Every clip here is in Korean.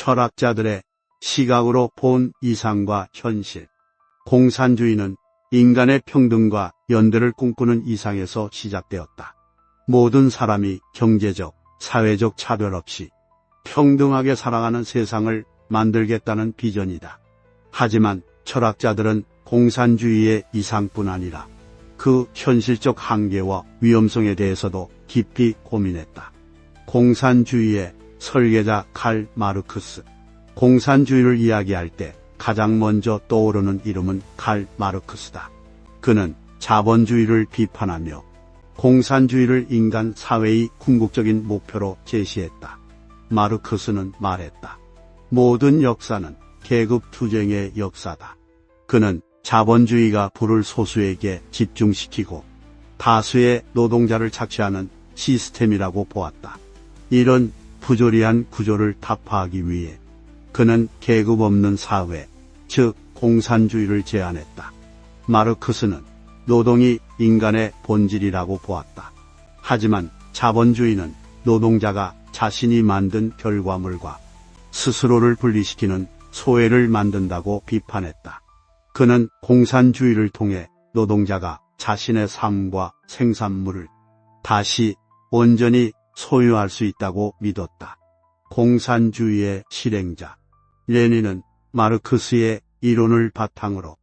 철학자들의 시각으로 본 이상과 현실. 공산주의는 인간의 평등과 연대를 꿈꾸는 이상에서 시작되었다. 모든 사람이 경제적, 사회적 차별 없이 평등하게 살아가는 세상을 만들겠다는 비전이다. 하지만 철학자들은 공산주의의 이상뿐 아니라 그 현실적 한계와 위험성에 대해서도 깊이 고민했다. 공산주의의 설계자 칼 마르크스. 공산주의를 이야기할 때 가장 먼저 떠오르는 이름은 칼 마르크스다. 그는 자본주의를 비판하며 공산주의를 인간 사회의 궁극적인 목표로 제시했다. 마르크스는 말했다. 모든 역사는 계급 투쟁의 역사다. 그는 자본주의가 부를 소수에게 집중시키고 다수의 노동자를 착취하는 시스템이라고 보았다. 이런 부조리한 구조를 타파하기 위해 그는 계급 없는 사회, 즉 공산주의를 제안했다. 마르크스는 노동이 인간의 본질이라고 보았다. 하지만 자본주의는 노동자가 자신이 만든 결과물과 스스로를 분리시키는 소외를 만든다고 비판했다. 그는 공산주의를 통해 노동자가 자신의 삶과 생산물을 다시 온전히 소유할 수 있다고 믿었다. 공산주의의 실행자 레닌은 마르크스의 이론을 바탕으로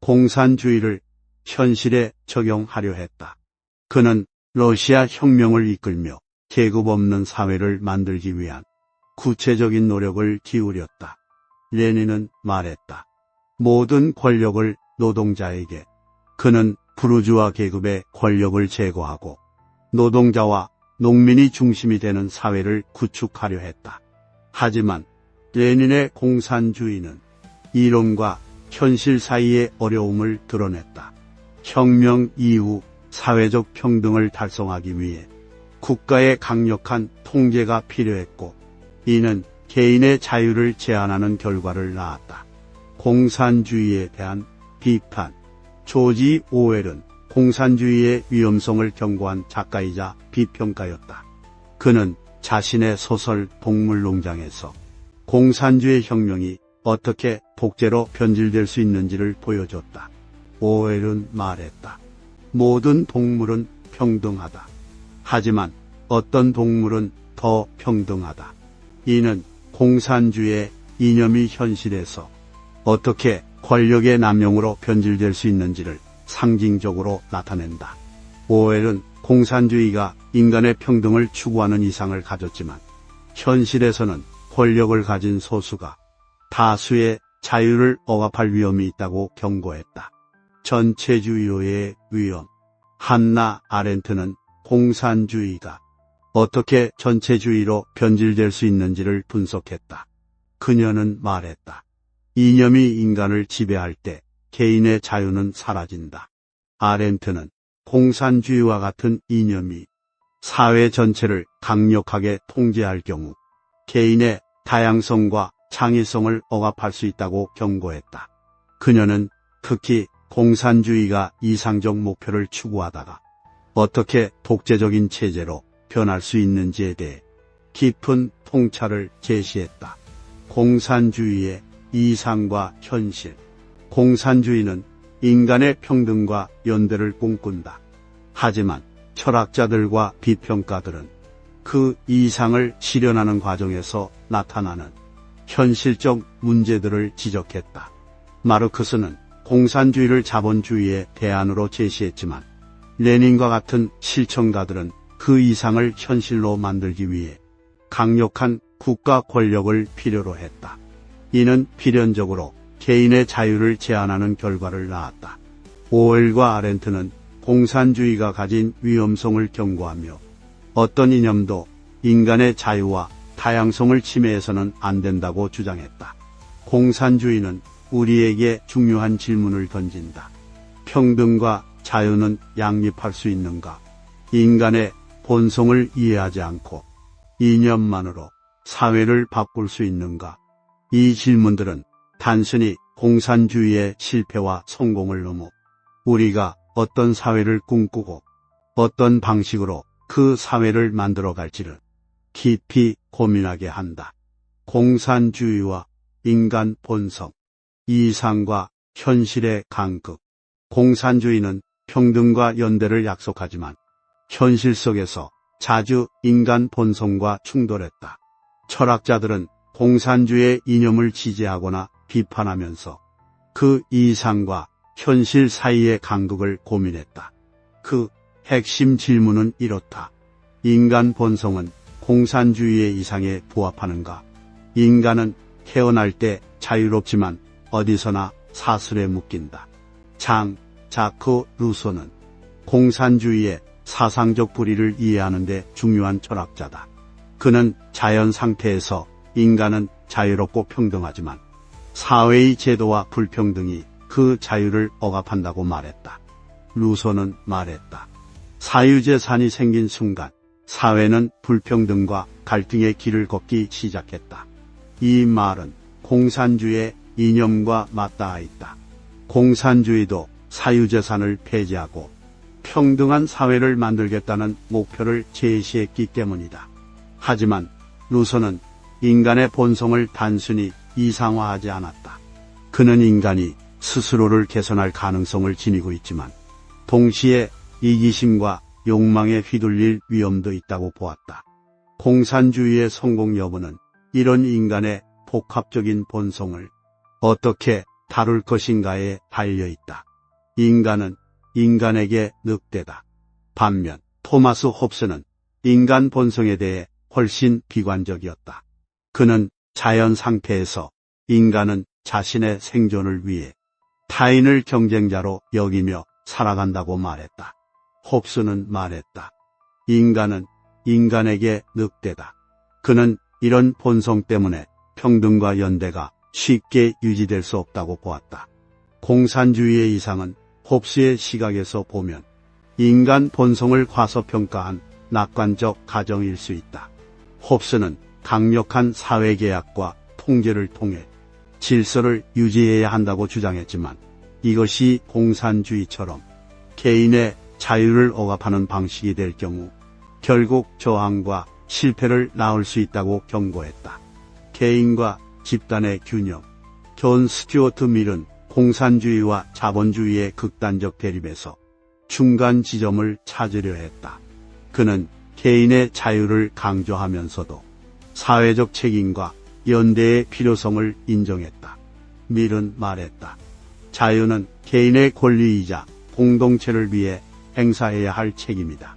공산주의를 현실에 적용하려 했다. 그는 러시아 혁명을 이끌며 계급 없는 사회를 만들기 위한 구체적인 노력을 기울였다. 레닌은 말했다. 모든 권력을 노동자에게 그는 부르주아 계급의 권력을 제거하고 노동자와 농민이 중심이 되는 사회를 구축하려 했다. 하지만 레닌의 공산주의는 이론과 현실 사이의 어려움을 드러냈다. 혁명 이후 사회적 평등을 달성하기 위해 국가의 강력한 통제가 필요했고 이는 개인의 자유를 제한하는 결과를 낳았다. 공산주의에 대한 비판 조지 오웰은 공산주의의 위험성을 경고한 작가이자 비평가였다. 그는 자신의 소설 동물농장에서 공산주의 혁명이 어떻게 독재로 변질될 수 있는지를 보여줬다. 오웰은 말했다. 모든 동물은 평등하다. 하지만 어떤 동물은 더 평등하다. 이는 공산주의 이념이 현실에서 어떻게 권력의 남용으로 변질될 수 있는지를 상징적으로 나타낸다. 오웰은 공산주의가 인간의 평등을 추구하는 이상을 가졌지만 현실에서는 권력을 가진 소수가 다수의 자유를 억압할 위험이 있다고 경고했다. 전체주의의 위험. 한나 아렌트는 공산주의가 어떻게 전체주의로 변질될 수 있는지를 분석했다. 그녀는 말했다. 이념이 인간을 지배할 때 개인의 자유는 사라진다. 아렌트는 공산주의와 같은 이념이 사회 전체를 강력하게 통제할 경우 개인의 다양성과 창의성을 억압할 수 있다고 경고했다. 그녀는 특히 공산주의가 이상적 목표를 추구하다가 어떻게 독재적인 체제로 변할 수 있는지에 대해 깊은 통찰을 제시했다. 공산주의의 이상과 현실. 공산주의는 인간의 평등과 연대를 꿈꾼다. 하지만 철학자들과 비평가들은 그 이상을 실현하는 과정에서 나타나는 현실적 문제들을 지적했다. 마르크스는 공산주의를 자본주의의 대안으로 제시했지만 레닌과 같은 실천가들은 그 이상을 현실로 만들기 위해 강력한 국가 권력을 필요로 했다. 이는 필연적으로 개인의 자유를 제한하는 결과를 낳았다. 오웰과 아렌트는 공산주의가 가진 위험성을 경고하며 어떤 이념도 인간의 자유와 다양성을 침해해서는 안 된다고 주장했다. 공산주의는 우리에게 중요한 질문을 던진다. 평등과 자유는 양립할 수 있는가? 인간의 본성을 이해하지 않고 이념만으로 사회를 바꿀 수 있는가? 이 질문들은 단순히 공산주의의 실패와 성공을 넘어 우리가 어떤 사회를 꿈꾸고 어떤 방식으로 그 사회를 만들어 갈지를 깊이 고민하게 한다. 공산주의와 인간 본성, 이상과 현실의 간극. 공산주의는 평등과 연대를 약속하지만 현실 속에서 자주 인간 본성과 충돌했다. 철학자들은 공산주의의 이념을 지지하거나 비판하면서 그 이상과 현실 사이의 간극을 고민했다. 그 핵심 질문은 이렇다. 인간 본성은 공산주의의 이상에 부합하는가? 인간은 태어날 때 자유롭지만 어디서나 사슬에 묶인다. 장, 자크, 루소는 공산주의의 사상적 불의를 이해하는 데 중요한 철학자다. 그는 자연 상태에서 인간은 자유롭고 평등하지만 사회의 제도와 불평등이 그 자유를 억압한다고 말했다. 루소는 말했다. 사유재산이 생긴 순간 사회는 불평등과 갈등의 길을 걷기 시작했다. 이 말은 공산주의의 이념과 맞닿아 있다. 공산주의도 사유재산을 폐지하고 평등한 사회를 만들겠다는 목표를 제시했기 때문이다. 하지만 루소는 인간의 본성을 단순히 이상화하지 않았다. 그는 인간이 스스로를 개선할 가능성을 지니고 있지만 동시에 이기심과 욕망에 휘둘릴 위험도 있다고 보았다. 공산주의의 성공 여부는 이런 인간의 복합적인 본성을 어떻게 다룰 것인가에 달려 있다. 인간은 인간에게 늑대다. 반면 토마스 홉스는 인간 본성에 대해 훨씬 비관적이었다. 그는 자연 상태에서 인간은 자신의 생존을 위해 타인을 경쟁자로 여기며 살아간다고 말했다. 홉스는 말했다. 인간은 인간에게 늑대다. 그는 이런 본성 때문에 평등과 연대가 쉽게 유지될 수 없다고 보았다. 공산주의의 이상은 홉스의 시각에서 보면 인간 본성을 과소평가한 낙관적 가정일 수 있다. 홉스는 강력한 사회계약과 통제를 통해 질서를 유지해야 한다고 주장했지만 이것이 공산주의처럼 개인의 자유를 억압하는 방식이 될 경우 결국 저항과 실패를 낳을 수 있다고 경고했다. 개인과 집단의 균형. 존 스튜어트 밀은 공산주의와 자본주의의 극단적 대립에서 중간 지점을 찾으려 했다. 그는 개인의 자유를 강조하면서도 사회적 책임과 연대의 필요성을 인정했다. 밀은 말했다. 자유는 개인의 권리이자 공동체를 위해 행사해야 할 책임이다.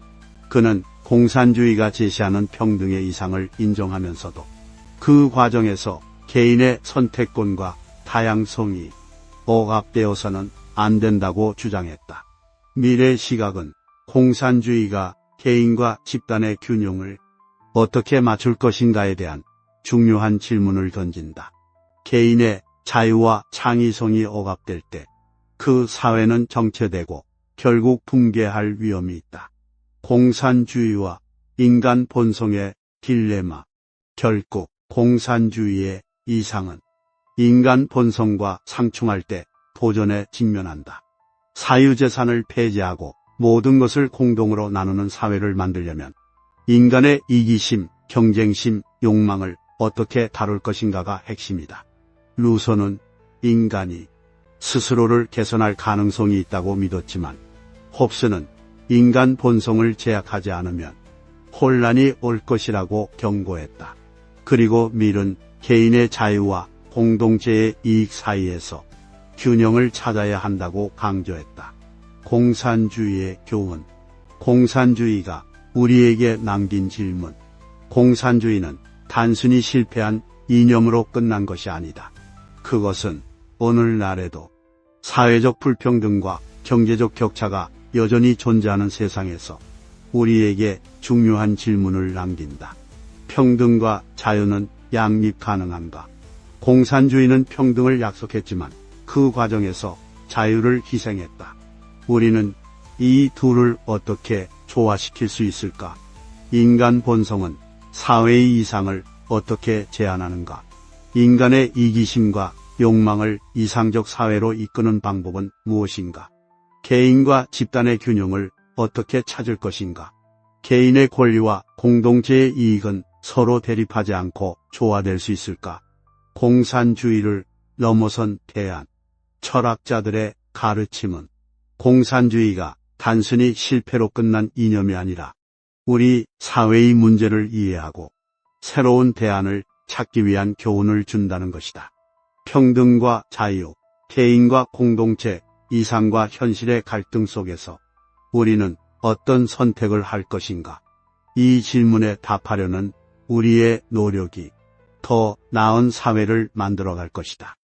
그는 공산주의가 제시하는 평등의 이상을 인정하면서도 그 과정에서 개인의 선택권과 다양성이 억압되어서는 안 된다고 주장했다. 미래 시각은 공산주의가 개인과 집단의 균형을 어떻게 맞출 것인가에 대한 중요한 질문을 던진다. 개인의 자유와 창의성이 억압될 때 그 사회는 정체되고 결국 붕괴할 위험이 있다. 공산주의와 인간 본성의 딜레마. 결국 공산주의의 이상은 인간 본성과 상충할 때 도전에 직면한다. 사유재산을 폐지하고 모든 것을 공동으로 나누는 사회를 만들려면 인간의 이기심, 경쟁심, 욕망을 어떻게 다룰 것인가가 핵심이다. 루소는 인간이 스스로를 개선할 가능성이 있다고 믿었지만 홉스는 인간 본성을 제약하지 않으면 혼란이 올 것이라고 경고했다. 그리고 밀은 개인의 자유와 공동체의 이익 사이에서 균형을 찾아야 한다고 강조했다. 공산주의의 교훈. 공산주의가 우리에게 남긴 질문. 공산주의는 단순히 실패한 이념으로 끝난 것이 아니다. 그것은 오늘날에도 사회적 불평등과 경제적 격차가 여전히 존재하는 세상에서 우리에게 중요한 질문을 남긴다. 평등과 자유는 양립 가능한가? 공산주의는 평등을 약속했지만 그 과정에서 자유를 희생했다. 우리는 이 둘을 어떻게 조화시킬 수 있을까? 인간 본성은 사회의 이상을 어떻게 제한하는가? 인간의 이기심과 욕망을 이상적 사회로 이끄는 방법은 무엇인가? 개인과 집단의 균형을 어떻게 찾을 것인가? 개인의 권리와 공동체의 이익은 서로 대립하지 않고 조화될 수 있을까? 공산주의를 넘어선 대안. 철학자들의 가르침은 공산주의가 단순히 실패로 끝난 이념이 아니라 우리 사회의 문제를 이해하고 새로운 대안을 찾기 위한 교훈을 준다는 것이다. 평등과 자유, 개인과 공동체, 이상과 현실의 갈등 속에서 우리는 어떤 선택을 할 것인가? 이 질문에 답하려는 우리의 노력이 더 나은 사회를 만들어갈 것이다.